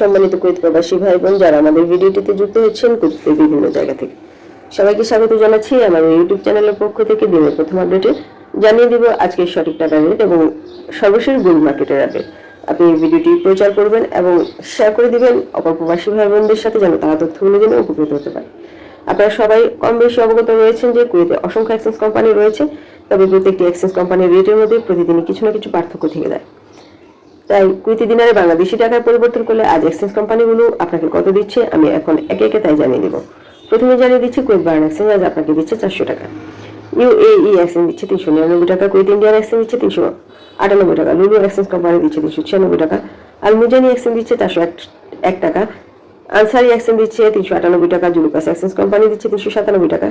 সম্মানিত কুয়েত প্রবাসী ভাই বোন যারা আমাদের ভিডিওটিতে যুক্ত হচ্ছেন কুয়েতের বিভিন্ন জায়গা থেকে। সবাইকে স্বাগত জানাচ্ছি আমার ইউটিউব চ্যানেলের পক্ষ থেকে দিনের প্রথম আপডেটে। জানিয়ে দিব আজকের সঠিক টাকা রেট এবং সর্বশেষ গোল্ড মার্কেটের আপডেট। আপনি ভিডিওটি প্রচার করবেন এবং শেয়ার করে দিবেন অপর প্রবাসী ভাই বোনদের সাথে যেন তারা তথ্যগুলো জেনে উপকৃত হতে পারে। আপনারা সবাই কম বেশি অবগত রয়েছেন যে কুয়েতে অসংখ্য এক্সচেঞ্জ কোম্পানি রয়েছে, তবে প্রত্যেকটি এক্সচেঞ্জ কোম্পানির রেটের মধ্যে প্রতিদিনই কিছু না কিছু পার্থক্য থেকে যায়। তাই কুইতি দিনারে বাংলাদেশি টাকায় পরিবর্তন করলে আজ এক্সচেঞ্জ কোম্পানিগুলো আপনাকে কত দিচ্ছে, আমি এখন একে একে তাই জানিয়ে দিব। প্রথমে জানিয়ে দিচ্ছি কুয়েত বার্ন এক্সচেঞ্জ আজ আপনাকে দিচ্ছে চারশো টাকা। ইউএই এক্সচেঞ্জ দিচ্ছে তিনশো নিরানব্বই টাকা, কুয়েত ইন্ডিয়ান এক্সচেঞ্জ দিচ্ছে তিনশো আটানব্বই টাকা, লুলু এক্সচেঞ্জ কোম্পানি দিচ্ছে তিনশো ছিয়ানব্বই টাকা আর মুজানি এক্সচেঞ্জ দিচ্ছে চারশো এক টাকা, আনসারি এক্সচেঞ্জ দিচ্ছে তিনশো আটানব্বই টাকা, জুলুকাস এক্সচেঞ্জ কোম্পানি দিচ্ছে তিনশো সাতানব্বই টাকা,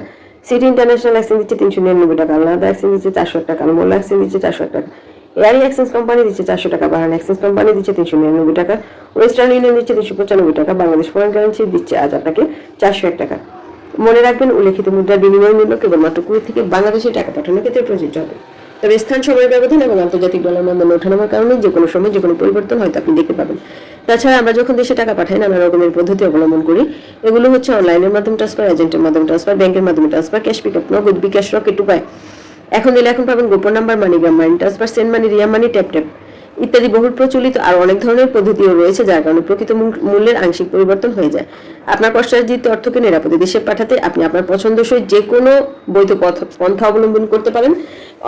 সিটি ইন্টারন্যাশনাল এক্সচেঞ্জ দিচ্ছে তিনশো নিরানব্বই টাকা আলাদা এক্সচেঞ্জ দিচ্ছে চারশো এক টাকা মোল্লা এক্সচেঞ্জ দিচ্ছে চারশো এক টাকা। এয়ারি এক্সচেঞ্জ কোম্পানি দিচ্ছে চারশো টাকা বাহান এক্সচেঞ্জ কোম্পানি দিচ্ছে তিনশো নিরানব্বই টাকা ওয়েস্টার্ন ইউনিয়ন দিচ্ছে তিনশো পঁচানব্বই টাকা বাংলাদেশ ফরেন কারেন্সি দিচ্ছে আজ আপনাকে চারশো এক টাকা। মনে রাখবেন, উল্লেখিত মুদ্রার বিনিময় মূল্য কেবলমাত্র কুড়ি থেকে বাংলাদেশে টাকা পাঠানোর ক্ষেত্রে প্রযোজ্য হবে। তবে স্থান সময়ের ব্যবধান এবং আন্তর্জাতিক ডলার মানদণ্ড ওঠানামার কারণে যে কোনো সময় যে কোনো পরিবর্তন হয়তো আপনি দেখতে পাবেন। তাছাড়া আমরা যখন দেশে টাকা পাঠাই, নানা রকমের পদ্ধতি অবলম্বন করি। এগুলো হচ্ছে অনলাইনের মাধ্যমে ট্রান্সফার এজেন্টের মাধ্যমে ট্রান্সফার ব্যাংকের মাধ্যমে ট্রান্সফার ক্যাশ পিক আপ নগদ বিকাশ রকেট উপায়। এখন দিলে এখন পাবেন গোপন number MoneyGram money transfer send money Ria money tap tap ইত্যাদি বহুল প্রচলিত আর অনেক ধরনের পদ্ধতিও রয়েছে, যার কারণে প্রকৃত মূল্যের আংশিক পরিবর্তন হয়ে যায়। আপনার কষ্টার্জিত অর্থকে নিরাপদে দেশে পাঠাতে আপনি আপনার পছন্দসই যে কোনো বৈধ পন্থা অবলম্বন করতে পারেন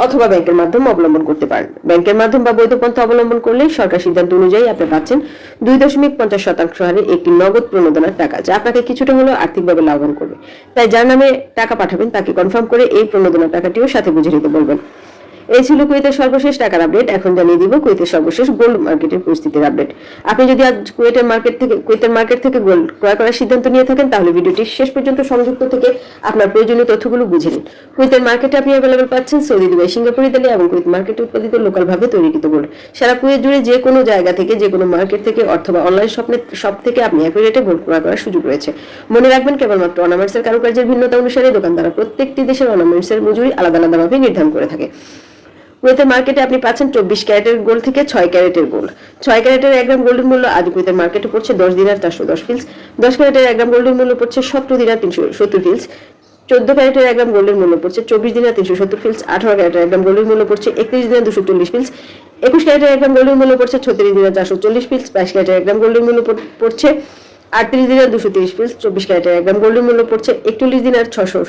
অথবা ব্যাংকের মাধ্যমে অবলম্বন করতে পারেন। ব্যাংকের মাধ্যম বা বৈধ পন্থা অবলম্বন করলে সরকার সিদ্ধান্ত অনুযায়ী আপনি পাচ্ছেন দুই দশমিক পঞ্চাশ শতাংশ হারে একটি নগদ প্রণোদনার টাকা, যা আপনাকে কিছুটা হলেও আর্থিকভাবে লাভবান করবে। তাই যার নামে টাকা পাঠাবেন তাকে কনফার্ম করে এই প্রণোদনার টাকাটিও সাথে বুঝে নিতে বলবেন। এই ছিল কুয়েতের সর্বশেষ টাকার আপডেট এখন জানিয়ে দিব কুয়েতের সর্বশেষ গোল্ড মার্কেটের পরিস্থিতির আপডেট আপনি যদি আজ কুয়েটের মার্কেট থেকে কুয়েতের মার্কেট থেকে গোল্ড ক্রয় করার সিদ্ধান্ত নিয়ে থাকেন, তাহলে ভিডিওটি শেষ পর্যন্ত সংযুক্ত থেকে আপনার প্রয়োজনীয় তথ্যগুলো বুঝে নিন। কুয়েতের মার্কেটে আপনি অ্যাভেলেবল পাচ্ছেন সৌদি, দুবাই, সিঙ্গাপুর, ইতালি এবং কুয়েত মার্কেটে উৎপাদিত লোকালভাবে তৈরিকৃত গোল্ড সারা কুয়েত জুড়ে যে কোনো জায়গা থেকে, যে কোনো মার্কেট থেকে অথবা অনলাইন স্বপ্নে সব থেকে আপনি একই রেটে গোল্ড ক্রয় করার সুযোগ রয়েছে। মনে রাখবেন, কেবলমাত্র অর্নামেন্টসের কারুকার্যের ভিন্নতা অনুসারে দোকানদাররা প্রত্যেকটি দেশের অর্নামেন্টসের মজুরি আলাদা আলাদাভাবে নির্ধারণ করে থাকে। কুয়েতের মার্কেটে আপনি পাচ্ছেন চব্বিশ ক্যারেটের গোল্ড থেকে ছয় ক্যারেটের গোল্ড ছয় ক্যারেটের এক গ্রাম গোল্ডের মূল্য আজ কুয়েতের মার্কেটে পড়ছে দশ দিনার চারশো দশ ফিলস দশ ক্যারেটের এক গ্রাম গোল্ডের মূল্য পড়ছে সতেরো দিনার তিনশো সত্তর ফিলস চোদ্দ ক্যারেটের এক গ্রাম গোল্ডের মূল্য পড়ছে চব্বিশ দিনার তিনশো সত্তর ফিলস আঠারো ক্যারেটের এক গ্রাম গোল্ডের মূল্য পড়ছে একত্রিশ দিনার দুশো চল্লিশ ফিলস একুশ ক্যারেটের এক গ্রাম গোল্ডের মূল্য পড়ছে ছত্রিশ দিনার চারশো চল্লিশ ফিলস বাইশ ক্যারেটের এক গ্রাম গোল্ডের মূল্য পড়ছে আটত্রিশ দিনার দুশো তিরিশ ফিলস চব্বিশ ক্যারেটের এক গ্রাম গোল্ডের মূল্য পড়ছে একচল্লিশ দিনার ছশো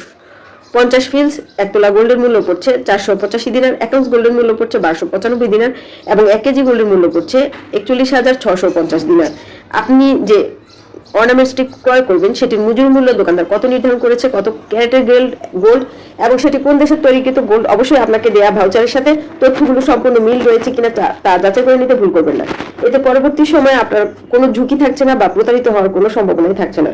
পঞ্চাশ ফিলস এক তোলা গোল্ডের মূল্য পড়ছে চারশো পঁচাশি দিনার, এক আউন্স গোল্ডের মূল্য পড়ছে বারোশো পঁচানব্বই দিনার এবং এক কেজি গোল্ডের মূল্য পড়ছে একচল্লিশ হাজার ছশো পঞ্চাশ দিনার। আপনি যে অর্নামেন্টসটি ক্রয় করবেন, সেটির মজুরি মূল্য দোকানদার কত নির্ধারণ করেছে, কত ক্যারেটের গোল্ড গোল্ড এবং সেটি কোন দেশের তৈরিকৃত গোল্ড অবশ্যই আপনাকে দেয়া ভাউচারের সাথে তথ্যগুলো সম্পূর্ণ মিল রয়েছে কিনা তা- তা যাচাই করে নিতে ভুল করবেন না। এতে পরবর্তী সময়ে আপনার কোনো ঝুঁকি থাকছে না বা প্রতারিত হওয়ার কোনো সম্ভাবনাই থাকছে না।